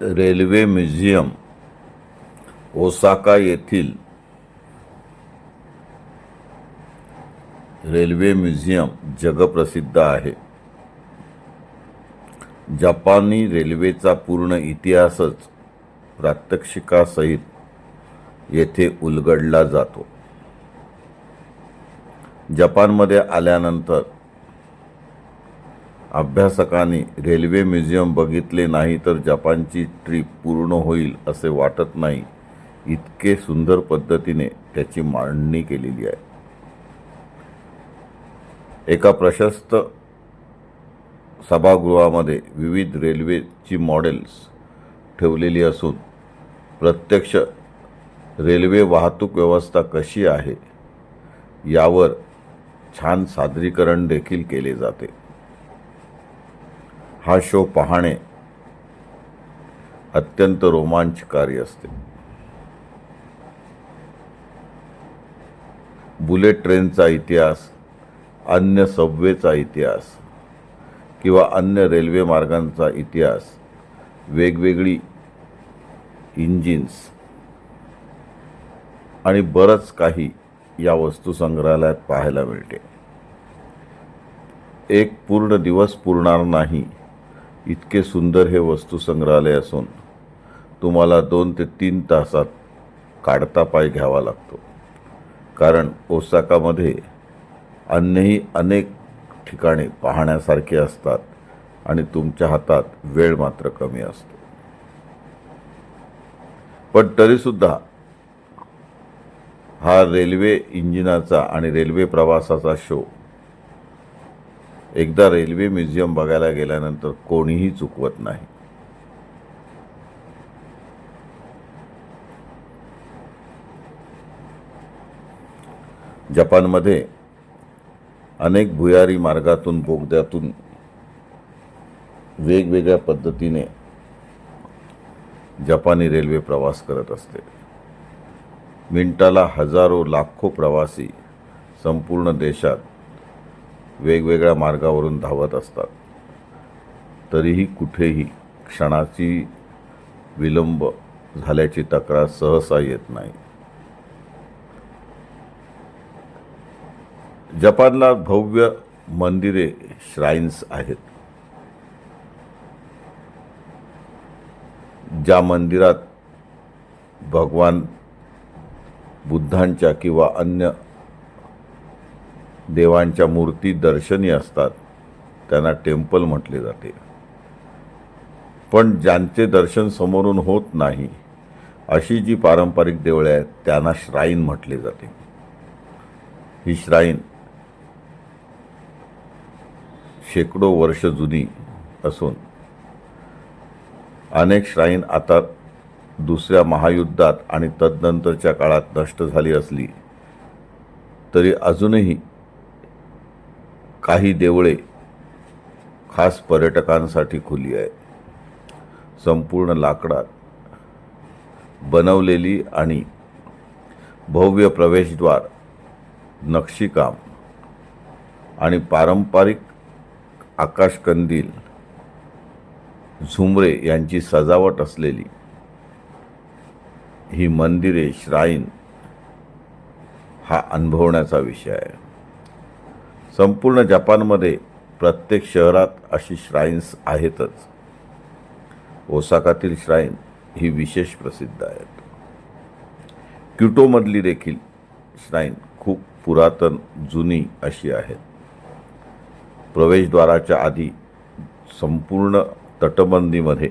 Railway museum Osaka येथील railway museum जगप्रसिद्ध आहे. जपानी रेल्वेचा पूर्ण इतिहासच प्रात्यक्षिकासहित येथे उलगडला जातो. जपानमध्ये आल्यानंतर अभ्यासकांनी रेल्वे म्युझियम बघितले नाही तर जपानची ट्रीप पूर्ण होईल असे वाटत नाही. इतके सुंदर पद्धतीने त्याची मांडणी केलेली आहे. एका प्रशस्त सभागृहामध्ये विविध रेल्वेची मॉडेल्स ठेवलेली असून प्रत्यक्ष रेल्वे वाहतूक व्यवस्था कशी आहे यावर छान सादरीकरण देखील केले जाते. हा शो पाहणे. अत्यंत रोमांचकारी असते. बुलेट ट्रेनचा इतिहास अन्य सबवेचा इतिहास किंवा अन्य रेल्वे मार्गांचा इतिहास वेगवेगळी इंजिन्स आणि बरंच काही या वस्तू संग्रहालयात पाहायला मिळते. एक पूर्ण दिवस पुरणार नाही. इतके सुंदर हे वस्तू संग्रहालय असून तुम्हाला दोन ते तीन तासात काढता पाय घ्यावा लागतो. कारण ओसाकामध्ये अन्यही अनेक ठिकाणे पाहण्यासारखी असतात आणि तुमच्या हातात वेळ मात्र कमी असतो. पण तरीसुद्धा हा रेल्वे इंजिनाचा आणि रेल्वे प्रवासाचा शो एकदा रेल्वे म्युझियम बघायला गेल्यानंतर कोणीही चुकवत नाही. जपानमध्ये अनेक भुयारी मार्गातून बोगद्यातून वेगवेगळ्या पद्धतीने जपानी रेल्वे प्रवास करत असते. मिनिटाला हजारो लाखो प्रवासी संपूर्ण देशात वेगवेगळ्या मार्गावरून धावत असतात. तरीही कुठेही क्षणाची विलंब झाल्याची तक्रार सहसा येत नाही. जपानला भव्य मंदिरे श्राईन्स आहेत. ज्या मंदिरात भगवान बुद्धांच्या किंवा अन्य देवांच्या मूर्ती दर्शनी असतात. त्यांना टेम्पल म्हटले जाते. पण ज्यांचे दर्शन समोरून होत नाही अशी जी पारंपरिक देवळे आहेत त्यांना श्राईन म्हटले जाते. ही श्राईन शेकडो वर्ष जुनी असून अनेक श्राईन आता दुसऱ्या महायुद्धात आणि तदनंतरच्या काळात नष्ट झाली असली तरी अजूनही काही देवळे खास पर्यटकांसाठी खुली आहेत संपूर्ण लाकडात बनवलेली आणि भव्य प्रवेशद्वार नक्षीकाम आणि पारंपरिक आकाशकंदील झुमरे यांची सजावट असलेली ही मंदिरे श्राईन हा अनुभवण्याचा विषय आहे. संपूर्ण जपानमध्ये प्रत्येक शहरात अशी श्राईन्स आहेतच. ओसाकातील श्राईन ही विशेष प्रसिद्ध आहेत. क्युटोमधली देखील श्राईन खूप पुरातन जुनी अशी आहेत. प्रवेशद्वाराच्या आधी संपूर्ण तटबंदीमध्ये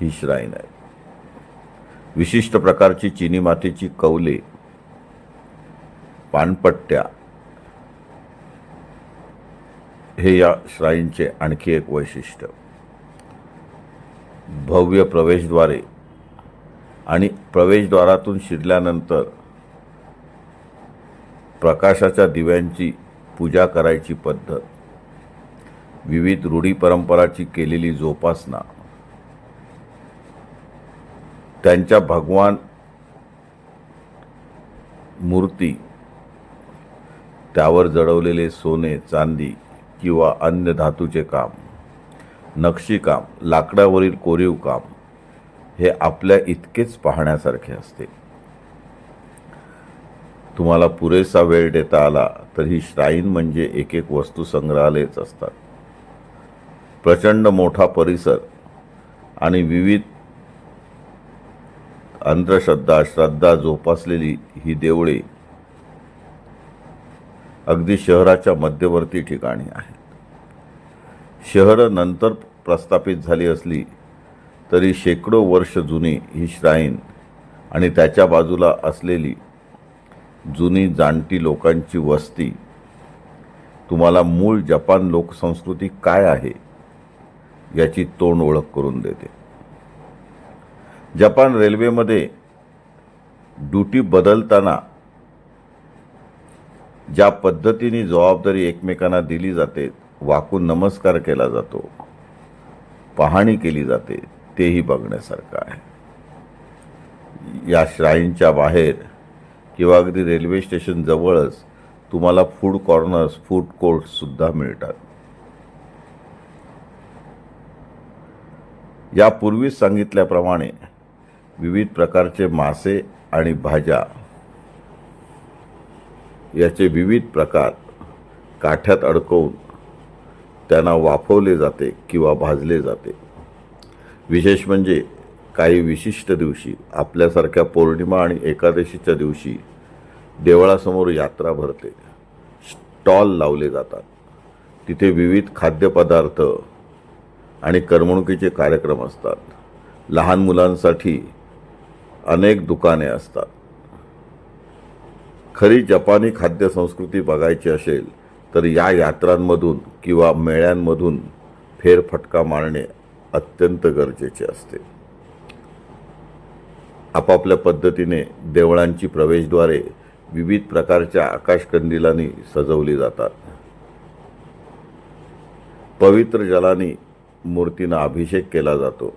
ही श्राईन आहे. विशिष्ट प्रकारची चिनी मातीची कौले पानपट्ट्या हे या श्राईनचे आणखी एक वैशिष्ट्य. भव्य प्रवेशद्वारे आणि प्रवेशद्वारातून शिरल्यानंतर प्रकाशाच्या दिव्यांची पूजा करायची पद्धत विविध रूढी परंपराची केलेली जोपासना त्यांच्या भगवान मूर्ती त्यावर जडवलेले सोने चांदी किंवा अन्य धातूचे काम नक्षीकाम लाकडावरील कोरीव काम हे आपल्या इतकेच पाहण्यासारखे असते. तुम्हाला पुरेसा वेळ देता आला तर ही श्राईन म्हणजे एक एक वस्तू संग्रहालयच असतात. प्रचंड मोठा परिसर आणि विविध अंधश्रद्धा श्रद्धा जोपासलेली ही देवळे अगदी शहराच्या मध्यवर्ती ठिकाणी आहेत. शहरं नंतर प्रस्थापित झाली असली तरी शेकडो वर्ष जुनी ही श्राईन आणि त्याच्या बाजूला असलेली जुनी जाणती लोकांची वस्ती तुम्हाला मूळ जपान लोकसंस्कृती काय आहे याची तोंड ओळख करून देते. जपान रेल्वेमध्ये ड्युटी बदलताना ज्या पद्धतीने जबाबदारी एकमेकांना दिली जाते वाकून नमस्कार केला जातो पाहणी केली जाते तेही बघण्यासारखं आहे. या श्राईनच्या बाहेर किंवा अगदी रेल्वे स्टेशन जवळच तुम्हाला फूड कॉर्नर्स फूड कोर्टसुद्धा मिळतात. यापूर्वीच सांगितल्याप्रमाणे विविध प्रकारचे मासे आणि भाज्या याचे विविध प्रकार काठ्यात अडकवून त्यांना वाफवले जाते किंवा भाजले जाते. विशेष म्हणजे काही विशिष्ट दिवशी आपल्यासारख्या पौर्णिमा आणि एकादशीच्या दिवशी देवळासमोर यात्रा भरते. स्टॉल लावले जातात. तिथे विविध खाद्यपदार्थ आणि करमणुकीचे कार्यक्रम असतात. लहान मुलांसाठी अनेक दुकाने असतात. खरी जपानी खाद्य संस्कृती बघायची असेल तर या यात्रांमधून किंवा मेळ्यांमधून फेरफटका मारणे अत्यंत गरजेचे असते. आपापल्या पद्धतीने देवळांची प्रवेशद्वारे विविध प्रकारच्या आकाशकंदिलांनी सजवली जातात. पवित्र जलाने मूर्तींना अभिषेक केला जातो.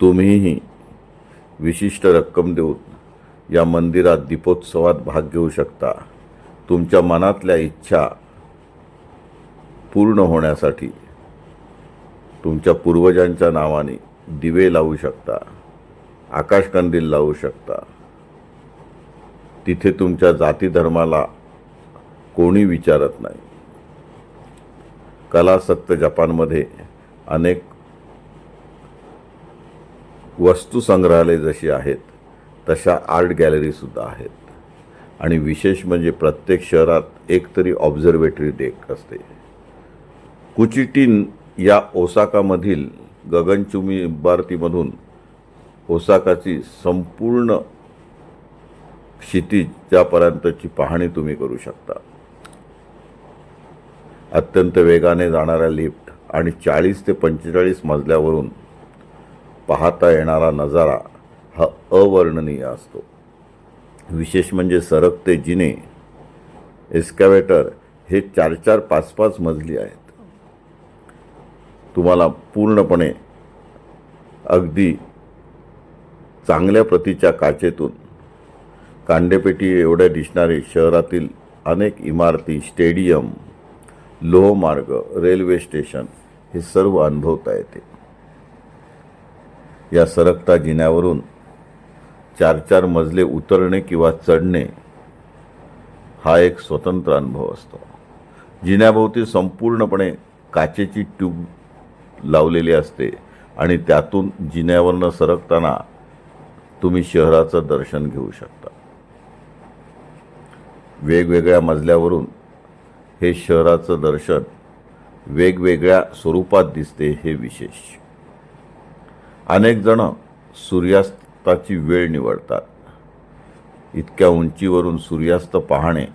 तुम्हीही विशिष्ट रक्कम देऊन या मंदिरात दीपोत्सवात भाग घेऊ शकता. तुमच्या मनातल्या इच्छा पूर्ण होण्यासाठी तुमच्या पूर्वजांच्या नावाने दिवे लावू शकता आकाशकंदील लावू शकता. तिथे तुमच्या जाती धर्माला कोणी विचारत नाही. कलासक्त जपानमध्ये अनेक वस्तू संग्रहालय जशी आहेत तशा आर्ट गॅलरीसुद्धा आहेत. आणि विशेष म्हणजे प्रत्येक शहरात एक तरी ऑब्झर्वेटरी डेक असते. कुचिटिन या ओसाकामधील गगनचुंबी इमारतीमधून ओसाकाची संपूर्ण क्षितिजापर्यंतची पाहणी तुम्ही करू शकता. अत्यंत वेगाने जाणाऱ्या लिफ्ट आणि चाळीस ते पंचेचाळीस मजल्यावरून पाहता येणारा नजारा हा अवर्णनीय असतो. विशेष म्हणजे सरकते जिने एस्कॅवेटर हे चार चार पाच पाच मजली आहेत. तुम्हाला पूर्णपणे अगदी चांगल्या प्रतीच्या काचेतून कांडेपेटी एवढ्या दिसणारे शहरातील अनेक इमारती स्टेडियम लोहमार्ग रेल्वे स्टेशन हे सर्व अनुभवता येते. या सरकता जिन्यावरून चार चार मजले उतरणे किंवा चढणे हा एक स्वतंत्र अनुभव असतो. जिन्याभोवती संपूर्णपणे काचेची ट्यूब लावलेली असते आणि त्यातून जिन्यावरनं सरकताना तुम्ही शहराचं दर्शन घेऊ शकता. वेगवेगळ्या मजल्यावरून हे शहराचं दर्शन वेगवेगळ्या स्वरूपात दिसते हे विशेष. अनेक जण ताची वेळ निवडतात. इतक्या उंचीवरून सूर्यास्त पाहणे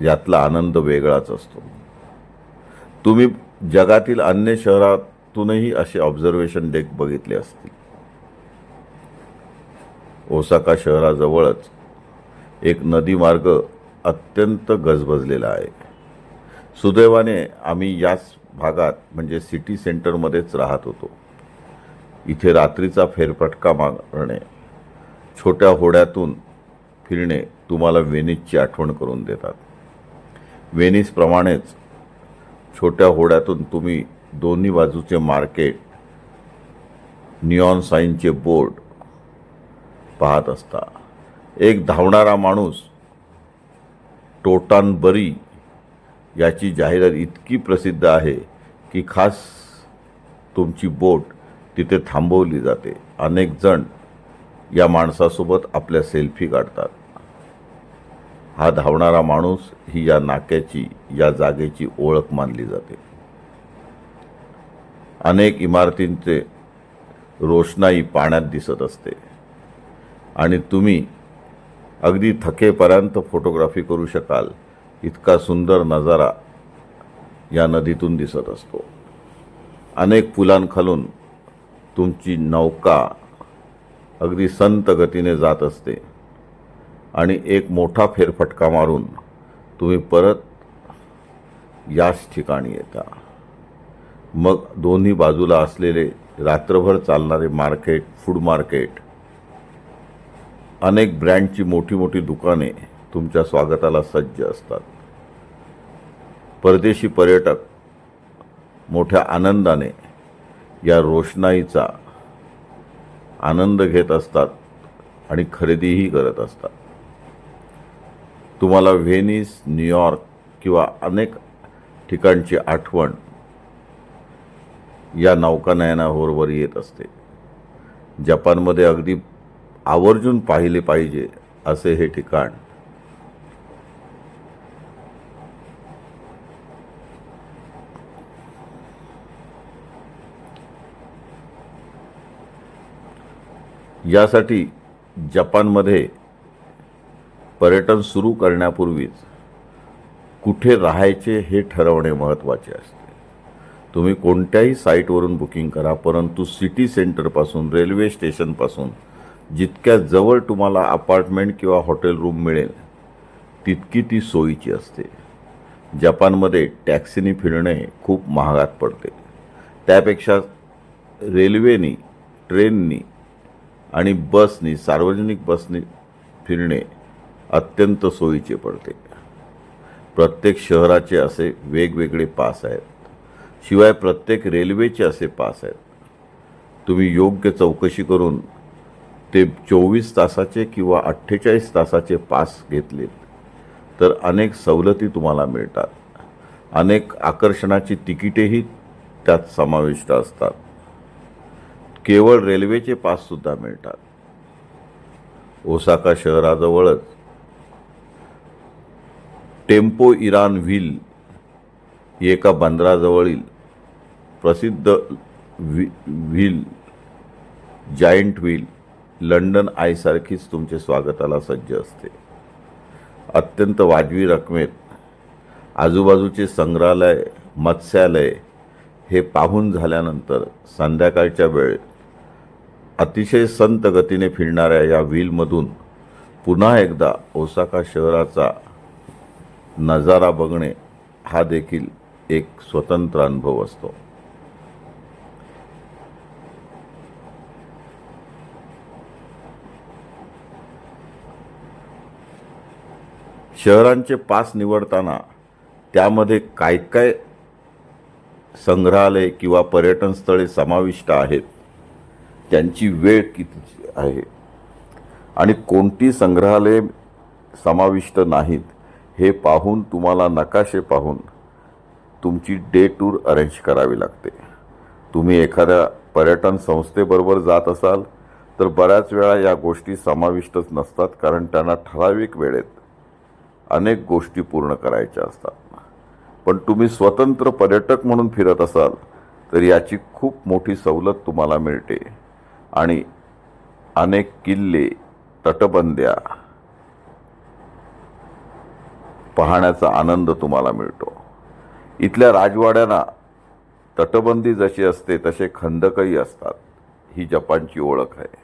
यातला आनंद वेगळाच असतो. तुम्ही जगातील अन्य शहरातूनही असे ऑब्झर्वेशन डेक बघितले असतील. ओसाका शहराजवळच एक नदी मार्ग अत्यंत गजबजलेला आहे. सुदैवाने आम्ही याच भागात म्हणजे सिटी सेंटरमध्येच राहत होतो. इथे रात्रीचा फेरफटका मारणे छोट्या होड्यातून फिरणे तुम्हाला वेनिसची आठवण करून देतात. वेनिसप्रमाणेच छोट्या होड्यातून तुम्ही दोन्ही बाजूचे मार्केट निऑन साईनचे बोर्ड पाहत असता. एक धावणारा माणूस टोटानबरी याची जाहिरात इतकी प्रसिद्ध आहे की खास तुमची बोट तिथे थांबवली जाते. अनेक जण या माणसासोबत आपल्या सेल्फी काढतात. हा धावणारा माणूस ही या नाक्याची या जागेची ओळख मानली जाते. अनेक इमारतींचे रोषणाई पाण्यात दिसत असते. आणि तुम्ही अगदी थकेपर्यंत फोटोग्राफी करू शकाल. इतका सुंदर नजारा या नदीतून दिसत असतो. अनेक पुलांखालून तुमची नौका अगदी संत गतीने जात असते. आणि एक मोठा फेरफटका मारून तुम्ही परत याच ठिकाणी येता. मग दोन्ही बाजूला असलेले रात्रभर चालणारे मार्केट फूड मार्केट अनेक ब्रँडची मोठी मोठी दुकाने तुमच्या स्वागताला सज्ज असतात. परदेशी पर्यटक मोठ्या आनंदाने या रोषणाईचा आनंद घेत असतात आणि खरेदीही करत असतात. तुम्हाला व्हेनिस न्यूयॉर्क किंवा अनेक ठिकाणची आठवण या नौकानयनाबरोबर येत असते. जपानमध्ये अगदी आवर्जून पाहिले पाहिजे असे हे ठिकाण यासाठी जपानमध्ये पर्यटन सुरू करण्यापूर्वीच कुठे राहायचे हे ठरवणे महत्त्वाचे असते. तुम्ही कोणत्याही साईटवरून बुकिंग करा परंतु सिटी सेंटरपासून रेल्वे स्टेशनपासून जितक्या जवळ तुम्हाला अपार्टमेंट किंवा हॉटेल रूम मिळेल तितकी ती सोयीची असते. जपानमध्ये टॅक्सीनी फिरणे खूप महागात पडते. त्यापेक्षा रेल्वेनी ट्रेननी आणि बसनी सार्वजनिक बसनी फिरणे अत्यंत सोयीचे पडते. प्रत्येक शहराचे असे वेगवेगळे पास आहेत. शिवाय प्रत्येक रेल्वेचे असे पास आहेत. तुम्ही योग्य चौकशी करून ते चोवीस तासाचे किंवा अठ्ठेचाळीस तासाचे पास घेतलेत तर अनेक सवलती तुम्हाला मिळतात. अनेक आकर्षणाची तिकिटेही त्यात समाविष्ट असतात. केवळ रेल्वेचे पाससुद्धा मिळतात. ओसाका शहराजवळच. टेम्पो इराण व्हील ही एका बंदराजवळील प्रसिद्ध व्ही व्हील जायंट व्हील लंडन आयसारखीच तुमचे स्वागताला सज्ज असते. अत्यंत वाजवी रकमेत आजूबाजूचे संग्रहालय मत्स्यालय हे पाहून झाल्यानंतर संध्याकाळच्या वेळेत अतिशय संत गतीने फिरणाऱ्या या व्हीलमधून पुन्हा एकदा ओसाका शहराचा नजारा बघणे हा देखील एक स्वतंत्र अनुभव असतो. शहरांचे पास निवडताना त्यामध्ये काय काय संग्रहालय किंवा पर्यटन स्थळे समाविष्ट आहेत? त्यांची वेळ किती आहे? आणि कोणती संग्रहालय समाविष्ट नाहीत हे पाहून तुम्हाला नकाशे पाहून तुमची डे टूर अरेंज करावी लागते. तुम्ही एखाद्या पर्यटन संस्थेबरोबर जात असाल तर बऱ्याच वेळा या गोष्टी समाविष्टच नसतात कारण त्यांना ठराविक वेळेत अनेक गोष्टी पूर्ण करायच्या असतात. पण तुम्ही स्वतंत्र पर्यटक म्हणून फिरत असाल तर याची खूप मोठी सवलत तुम्हाला मिळते. आणि अनेक किल्ले तटबंद्या पाहण्याचा आनंद तुम्हाला मिळतो. इथल्या राजवाड्यांना तटबंदी जशी असते तसे खंदकही असतात. ही जपानची ओळख आहे.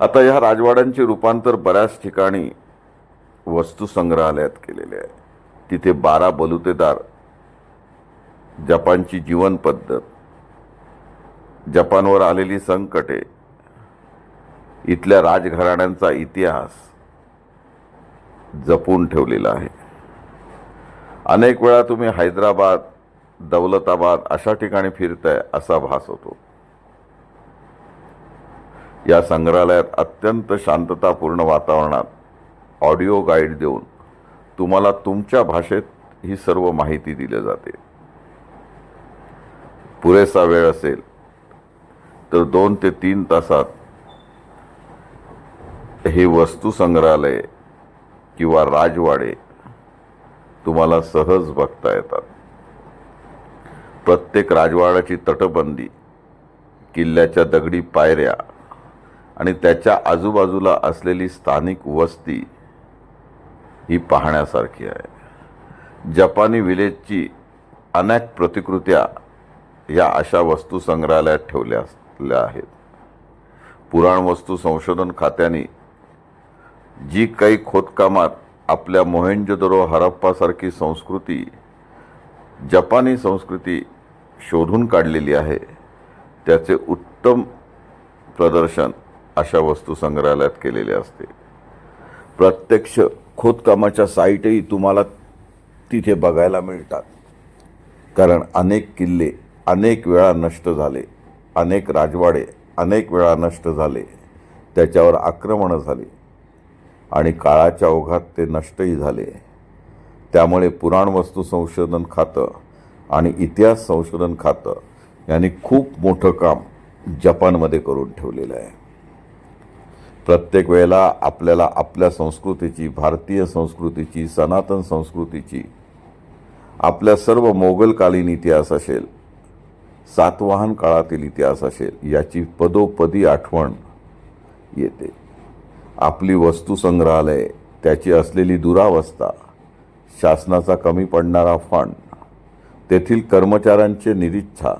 आता ह्या राजवाड्यांचे रूपांतर बऱ्याच ठिकाणी वस्तू संग्रहालयात केलेले आहे. तिथे बारा बलुतेदार जपानची जीवनपद्धत जपानवर आलेली संकटे इथल्या राजघराण्यांचा इतिहास जपून ठेवलेला आहे. अनेक वेळा तुम्ही हैदराबाद दौलताबाद अशा ठिकाणी फिरताय असा भास होतो. या संग्रहालयात अत्यंत शांततापूर्ण वातावरणात ऑडिओ गाईड देऊन तुम्हाला तुमच्या भाषेत ही सर्व माहिती दिली जाते. पुरेसा वेळ असेल तर दोन ते तीन तासात हे वस्तू संग्रहालय किंवा राजवाडे तुम्हाला सहज बघता येतात. प्रत्येक राजवाड्याची तटबंदी किल्ल्याच्या दगडी पायऱ्या आणि त्याच्या आजूबाजूला असलेली स्थानिक वस्ती ही पाहण्यासारखी आहे. जपानी विलेजची अनेक प्रतिकृत्या या अशा वस्तू संग्रहालयात ठेवल्या असतात. असल्या आहेत. पुराणवस्तू संशोधन खात्याने जी काही खोदकामात आपल्या मोहेंजोदरो हरप्पासारखी संस्कृती जपानी संस्कृती शोधून काढलेली आहे त्याचे उत्तम प्रदर्शन अशा वस्तू संग्रहालयात केलेले असते. प्रत्यक्ष खोदकामाच्या साईटही तुम्हाला तिथे बघायला मिळतात. कारण अनेक किल्ले अनेक वेळा नष्ट झाले. अनेक राजवाडे अनेक वेळा नष्ट झाले. त्याच्यावर आक्रमणं झाली. आणि काळाच्या ओघात ते नष्टही झाले. त्यामुळे पुराणवस्तू संशोधन खातं आणि इतिहास संशोधन खातं यांनी खूप मोठं काम जपानमध्ये करून ठेवलेलं आहे. प्रत्येक वेळेला आपल्याला आपल्या संस्कृतीची भारतीय संस्कृतीची सनातन संस्कृतीची आपल्या सर्व मोगलकालीन इतिहास असेल सातवाहन काळातील इतिहास असेल याची पदोपदी आठवण येते. आपली वस्तू संग्रहालय त्याची असलेली दुरावस्था शासनाचा कमी पडणारा फंड तेथील कर्मचाऱ्यांचे निरीच्छा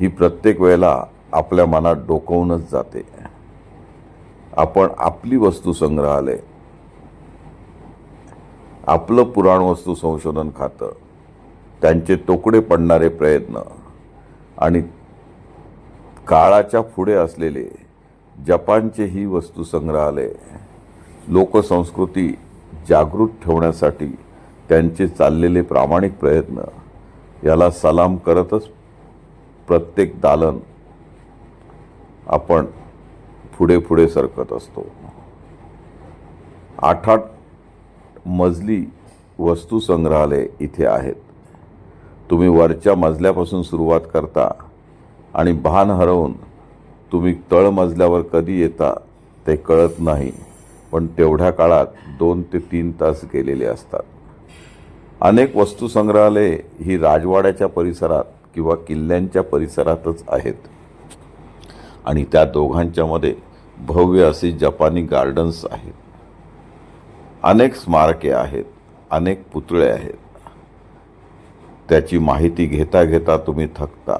ही प्रत्येक वेळेला आपल्या मनात डोकवूनच जाते. आपण आपली वस्तू संग्रहालय आपलं पुराणवस्तू संशोधन खातं त्यांचे तोकडे पडणारे प्रयत्न आणि काळाच्या पुढे असलेले जपानचे ही वस्तू संग्रहालय लोकसंस्कृती जागृत ठेवण्यासाठी त्यांचे चाललेले प्रामाणिक प्रयत्न याला सलाम करतच प्रत्येक दालन आपण पुढे पुढे सरकत असतो. आठ आठ मजली वस्तू संग्रहालय इथे आहेत. तुम्ही वरच्या मजल्यापासून सुरुवात करता आणि भान हरवून तुम्ही तळ मजल्यावर कधी येता ते कळत नाही पण तेवढ्या काळात दोन ते तीन तास गेलेले असतात. अनेक वस्तू संग्रहालये ही राजवाड्याच्या परिसरात किंवा किल्ल्यांच्या परिसरातच आहेत. आणि त्या दोघांच्यामध्ये भव्य अशी जपानी गार्डन्स आहेत. अनेक स्मारके आहेत अनेक पुतळे आहेत. त्याची माहिती घेता घेता तुम्ही थकता.